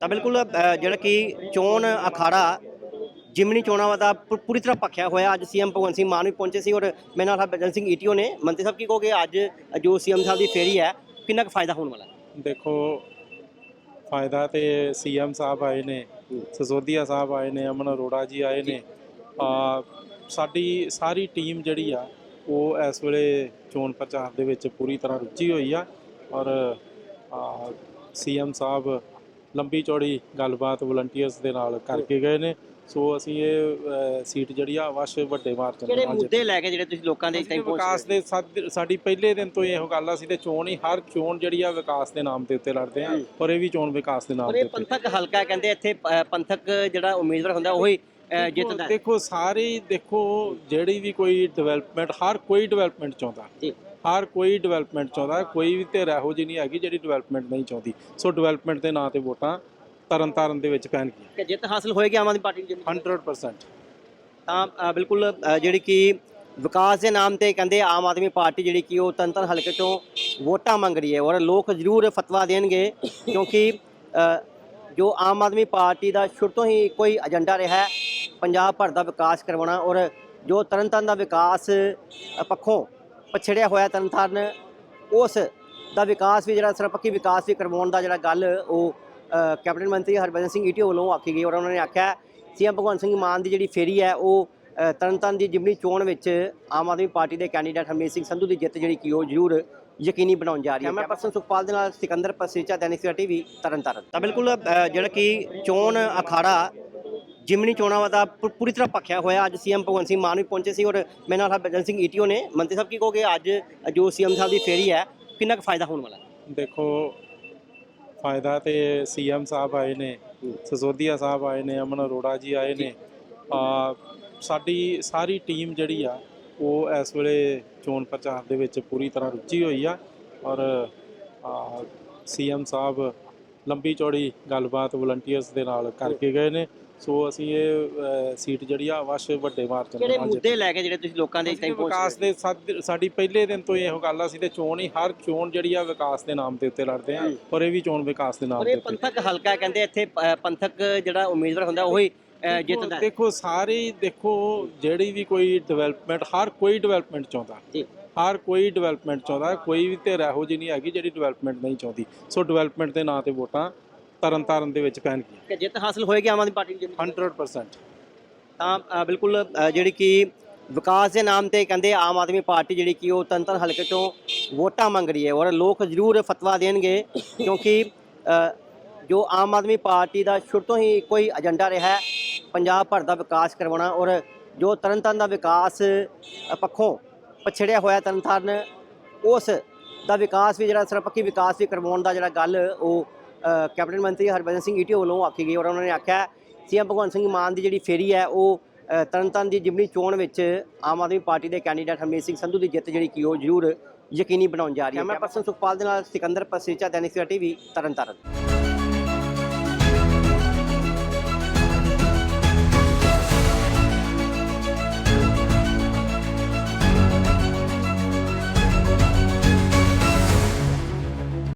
ਤਾਂ ਬਿਲਕੁਲ ਜਿਹੜਾ ਕਿ ਚੋਣ ਅਖਾੜਾ ਜਿਮਨੀ ਚੋਣਾਂ ਦਾ ਪੂ- ਪੂਰੀ ਤਰ੍ਹਾਂ ਪੱਖਿਆ ਹੋਇਆ। ਅੱਜ ਸੀਐਮ ਭਗਵੰਤ ਸਿੰਘ ਮਾਨ ਵੀ ਪਹੁੰਚੇ ਸੀ ਔਰ ਮੇਰੇ ਨਾਲ ਬਜਨ ਸਿੰਘ ਈਟੀਓ ਨੇ। ਮੰਤਰੀ ਸਾਹਿਬ, ਕੀ ਕਹੋਗੇ? ਅੱਜ ਜੋ ਸੀਐਮ ਸਾਹਿਬ ਦੀ ਫੇਰੀ ਹੈ, ਕਿੰਨਾ ਕੁ ਫਾਇਦਾ ਹੋਣ ਵਾਲਾ ਦੇਖੋ, ਫਾਇਦਾ ਤੇ ਸੀਐਮ ਸਾਹਿਬ ਆਏ ਨੇ, ਸਸੋਦੀਆ ਸਾਹਿਬ ਆਏ ਨੇ, ਅਮਨ ਅਰੋੜਾ ਜੀ ਆਏ ਨੇ। ਆ, ਸਾਡੀ ਸਾਰੀ ਟੀਮ ਜਿਹੜੀ ਆ, ਉਹ ਇਸ ਵੇਲੇ ਚੋਣ ਪ੍ਰਚਾਰ ਦੇ ਵਿੱਚ ਪੂਰੀ ਤਰ੍ਹਾਂ ਰੁੱਝੀ ਹੋਈ ਆ। ਔਰ ਸੀਐਮ ਸਾਹਿਬ ਲੰਬੀ ਚੌੜੀ ਗੱਲਬਾਤ ਵਲੰਟੀਅਰਸ ਦੇ ਨਾਲ ਕਰਕੇ ਗਏ ਨੇ। ਸੋ ਅਸੀਂ ਇਹ ਸੀਟ ਜਿਹੜੀ ਆ ਅਵਸ਼ ਵੱਡੇ ਕਿਹੜੇ ਨਾਲ ਮੁੱਦੇ ਲੈ ਕੇ ਜਿਹੜੇ ਤੁਸੀਂ ਲੋਕਾਂ ਦੇ ਅਸੀਂ ਵਿਕਾਸ ਦੇ ਸਾਡ- ਪਹਿਲੇ ਦਿਨ ਤੋਂ ਇਹੋ ਗੱਲ ਆ ਸੀ ਤੇ ਚੋਣ ਹੀ ਹਰ ਚੋਣ ਜਿਹੜੀ ਆ ਵਿਕਾਸ ਦੇ ਨਾਮ ਦੇ ਉੱਤੇ ਲੜਦੇ ਆ। ਔਰ ਇਹ ਵੀ ਚੋਣ ਵਿਕਾਸ ਦੇ ਨਾਮ ਇਹ ਉੱਤੇ। ਪੰਥਕ ਹਲਕਾ ਕਹਿੰਦੇ ਇੱਥੇ ਪੰਥਕ ਜਿਹੜਾ ਉਮੀਦਵਾਰ ਹੁੰਦਾ ਉਹੀ ਜਿੱਤਦਾ ਦੇਖੋ ਸਾਰੇ ਦੇਖੋ ਜਿਹੜੀ ਵੀ ਕੋਈ ਡਿਵੈਲਪਮੈਂਟ ਹਰ ਕੋਈ ਡਿਵੈਲਪਮੈਂਟ ਚਾਹੁੰਦਾ। ਹਰ ਕੋਈ ਡਿਵੈਲਪਮੈਂਟ ਚਾਹੁੰਦਾ ਕੋਈ ਵੀ ਧਿਰ ਇਹੋ ਜਿਹੀ ਨਹੀਂ ਹੈਗੀ ਜਿਹੜੀ ਡਿਵੈਲਪਮੈਂਟ ਨਹੀਂ ਚਾਹੁੰਦੀ। ਸੋ ਡਿਵੈਲਪਮੈਂਟ ਦੇ ਨਾਂ ਤੇ ਵੋਟਾਂ ਤਰਨ ਤਾਰਨ ਦੇ ਵਿੱਚ ਪੈਣਗੀਆਂ। ਕਿ ਜਿੱਤ ਹਾਸਲ ਹੋਏਗੀ ਆਮ ਆਦਮੀ ਪਾਰਟੀ ਦੀ 100% ਤਾਂ ਅ, ਬਿਲਕੁਲ ਅ, ਜਿਹੜੀ ਕਿ ਵਿਕਾਸ ਦੇ ਨਾਮ ਤੇ ਕਹਿੰਦੇ ਆਮ ਆਦਮੀ ਪਾਰਟੀ ਜਿਹੜੀ ਕਿ ਉਹ ਤੰਤਰ ਹਲਕੇ ਤੋਂ ਵੋਟਾਂ ਮੰਗ ਰਹੀ ਹੈ ਔਰ ਲੋਕ ਜ਼ਰੂਰ ਫਤਵਾ ਦੇਣਗੇ ਕਿਉਂਕਿ ਅ, ਜੋ ਆਮ ਆਦਮੀ ਪਾਰਟੀ ਦਾ ਸ਼ੁਰੂ ਤੋਂ ਹੀ ਕੋਈ ਏਜੰਡਾ ਰਿਹਾ ਹੈ ਪੰਜਾਬ ਭਰ ਦਾ ਵਿਕਾਸ ਕਰਵਾਉਣਾ ਔਰ ਜੋ ਤਰਨਤਾਰਨ ਦਾ ਵਿਕਾਸ ਅ, ਪੱਖੋਂ ਪਛੜਿਆ ਹੋਇਆ ਤਰਨਤਾਰਨ ਉਸ ਦਾ ਵਿਕਾਸ ਵੀ ਜਿਹੜਾ ਸਰਪੱਖੀ ਵਿਕਾਸ ਵੀ ਕਰਵਾਉਣ ਦਾ ਜਿਹੜਾ ਗੱਲ ਉਹ ਕੈਬਨਿਟ ਮੰਤਰੀ ਹਰਭਜਨ ਸਿੰਘ ਈਟੀਓ ਵੱਲੋਂ ਆਖੀ ਗਈ ਔਰ ਉਹਨਾਂ ਨੇ ਆਖਿਆ ਸੀਐਮ ਭਗਵੰਤ ਸਿੰਘ ਮਾਨ ਦੀ ਜਿਹੜੀ ਫੇਰੀ ਹੈ ਉਹ ਤਰਨਤਾਰਨ ਦੀ ਜਿਮਨੀ ਚੋਣ ਵਿੱਚ ਆਮ ਆਦਮੀ ਪਾਰਟੀ ਦੇ ਕੈਂਡੀਡੇਟ ਹਰਮੀਤ ਸਿੰਘ ਸੰਧੂ ਦੀ ਜਿੱਤ ਜਿਹੜੀ ਕੀ ਉਹ ਜ਼ਰੂਰ ਯਕੀਨੀ ਬਣਾਉਣ ਜਾ ਰਹੀ ਹੈ। ਮੈਂ ਪਰਸਨ ਸੁਖਪਾਲ ਦੇ ਨਾਲ ਸਿਕੰਦਰ ਪਸੀਚਾ ਦੈਨਿਕ ਟੀਵੀ ਤਰਨਤਾਰਨ ਤਾਂ ਬਿਲਕੁਲ ਜਿਹੜਾ ਕਿ ਚੋਣ ਅਖਾੜਾ ਜਿਮਨੀ ਚੋਣਾਂ ਦਾ ਪੂ- ਪੂਰੀ ਤਰ੍ਹਾਂ ਪੱਖਿਆ ਹੋਇਆ। ਅੱਜ ਸੀਐਮ ਭਗਵੰਤ ਸਿੰਘ ਮਾਨ ਵੀ ਪਹੁੰਚੇ ਸੀ ਔਰ ਮੇਰੇ ਨਾਲ ਹਰਭਜਨ ਸਿੰਘ ਈਟੀਓ ਨੇ। ਮੰਤਰੀ ਸਾਹਿਬ, ਕੀ ਕਹੋਗੇ? ਅੱਜ ਜੋ ਸੀਐਮ ਸਾਹਿਬ ਦੀ ਫੇਰੀ ਹੈ, ਕਿੰਨਾ ਕੁ ਫਾਇਦਾ ਹੋਣ ਵਾਲਾ ਹੈ? ਦੇਖੋ, ਫਾਇਦਾ ਤੇ ਸੀਐਮ ਸਾਹਿਬ ਆਏ ਨੇ, ਸਸੋਦੀਆ ਸਾਹਿਬ ਆਏ ਨੇ, ਅਮਨ ਅਰੋੜਾ ਜੀ ਆਏ ਨੇ। ਆ, ਸਾਡੀ ਸਾਰੀ ਟੀਮ ਜਿਹੜੀ ਆ, ਉਹ ਇਸ ਵੇਲੇ ਚੋਣ ਪ੍ਰਚਾਰ ਦੇ ਵਿੱਚ ਪੂਰੀ ਤਰ੍ਹਾਂ ਰੁੱਝੀ ਹੋਈ ਆ। ਔਰ ਸੀਐਮ ਸਾਹਿਬ ਲੰਬੀ ਚੌੜੀ ਗੱਲਬਾਤ ਵਲੰਟੀਅਰਸ ਦੇ ਨਾਲ ਕਰਕੇ ਗਏ ਨੇ। ਸੋ ਅਸੀਂ ਇਹ ਸੀਟ ਜਿਹੜੀ ਆ ਅਵਸ਼ ਵੱਡੇ ਮਾਰਜਨ ਕਿਹੜੇ ਮੁੱਦੇ ਲੈ ਕੇ ਜਿਹੜੇ ਤੁਸੀਂ ਲੋਕਾਂ ਦੇ ਪਹੁੰਚ ਵਿਕਾਸ ਦੇ ਸਾਡ- ਪਹਿਲੇ ਦਿਨ ਤੋਂ ਹੀ ਇਹੋ ਗੱਲ ਆ ਸੀ ਤੇ ਚੋਣ ਹੀ ਹਰ ਚੋਣ ਜਿਹੜੀ ਆ ਵਿਕਾਸ ਦੇ ਨਾਮ ਦੇ ਉੱਤੇ ਲੜਦੇ ਆ ਔਰ ਇਹ ਵੀ ਚੋਣ ਵਿਕਾਸ ਦੇ ਨਾਮ ਇਹ ਉੱਤੇ। ਪੰਥਕ ਹਲਕਾ ਕਹਿੰਦੇ ਇੱਥੇ ਪੰਥਕ ਜਿਹੜਾ ਉਮੀਦਵਾਰ ਹੁੰਦਾ ਉਹੀ ਅ, ਜਿੱਤਦਾ ਹੈ। ਦੇਖੋ ਸਾਰੇ ਹੀ ਦੇਖੋ ਜਿਹੜੀ ਵੀ ਕੋਈ ਡਿਵੈਲਪਮੈਂਟ ਹਰ ਕੋਈ ਡਿਵੈਲਪਮੈਂਟ ਚਾਹੁੰਦਾ। ਜੀ। ਹਰ ਕੋਈ ਡਿਵੈਲਪਮੈਂਟ ਚਾਹੁੰਦਾ ਕੋਈ ਵੀ ਧਿਰ ਇਹੋ ਜਿਹੀ ਨਹੀਂ ਹੈਗੀ ਜਿਹੜੀ ਡਿਵੈਲਪਮੈਂਟ ਨਹੀਂ ਚਾਹੁੰਦੀ। ਸੋ ਡਿਵੈਲਪਮੈਂਟ ਦੇ ਨਾਂ ਤੇ ਵੋਟਾਂ ਤਰਨ ਤਾਰਨ ਦੇ ਵਿੱਚ ਪੈਣਗੀਆਂ ਕਿ ਜਿੱਤ ਹਾਸਲ ਹੋਏਗੀ ਆਮ ਆਦਮੀ ਪਾਰਟੀ ਦੀ 100% ਤਾਂ ਅ, ਬਿਲਕੁਲ ਅ, ਜਿਹੜੀ ਕਿ ਵਿਕਾਸ ਦੇ ਨਾਮ ਤੇ ਕਹਿੰਦੇ ਆਮ ਆਦਮੀ ਪਾਰਟੀ ਜਿਹੜੀ ਕਿ ਉਹ ਤੰਤਰ ਹਲਕੇ ਤੋਂ ਵੋਟਾਂ ਮੰਗ ਰਹੀ ਹੈ ਔਰ ਲੋਕ ਜ਼ਰੂਰ ਫਤਵਾ ਦੇਣਗੇ ਕਿਉਂਕਿ ਅ, ਜੋ ਆਮ ਆਦਮੀ ਪਾਰਟੀ ਦਾ ਸ਼ੁਰੂ ਤੋਂ ਹੀ ਕੋਈ ਏਜੰਡਾ ਰਿਹਾ ਹੈ ਪੰਜਾਬ ਭਰ ਦਾ ਵਿਕਾਸ ਕਰਵਾਉਣਾ ਔਰ ਜੋ ਤਰਨਤਾਰਨ ਦਾ ਵਿਕਾਸ ਅ, ਪੱਖੋਂ ਪਛੜਿਆ ਹੋਇਆ ਤਰਨਤਾਰਨ ਉਸ ਦਾ ਵਿਕਾਸ ਵੀ ਜਿਹੜਾ ਸਰਪੱਖੀ ਵਿਕਾਸ ਵੀ ਕਰਵਾਉਣ ਦਾ ਜਿਹੜਾ ਗੱਲ ਉਹ ਕੈਬਨਿਟ ਮੰਤਰੀ ਹਰਭਜਨ ਸਿੰਘ ਈਟੀਓ ਵੱਲੋਂ ਆਖੀ ਗਈ ਔਰ ਉਹਨਾਂ ਨੇ ਆਖਿਆ ਸੀਐਮ ਭਗਵੰਤ ਸਿੰਘ ਮਾਨ ਦੀ ਜਿਹੜੀ ਫੇਰੀ ਹੈ ਉਹ ਅ, ਤਰਨਤਾਰਨ ਦੀ ਜਿਮਨੀ ਚੋਣ ਵਿੱਚ ਆਮ ਆਦਮੀ ਪਾਰਟੀ ਦੇ ਕੈਂਡੀਡੇਟ ਹਰਮੀਤ ਸਿੰਘ ਸੰਧੂ ਦੀ ਜਿੱਤ ਜਿਹੜੀ ਕੀ ਉਹ ਜ਼ਰੂਰ ਯਕੀਨੀ ਬਣਾਉਣ ਜਾ ਰਹੀ ਹੈ। ਮੈਂ ਪਰਸਨ ਸੁਖਪਾਲ ਦੇ ਨਾਲ ਸਿਕੰਦਰ ਪਸੀਚਾ ਦੈਨਿਕ ਟੀਵੀ ਤਰਨਤਾਰਨ।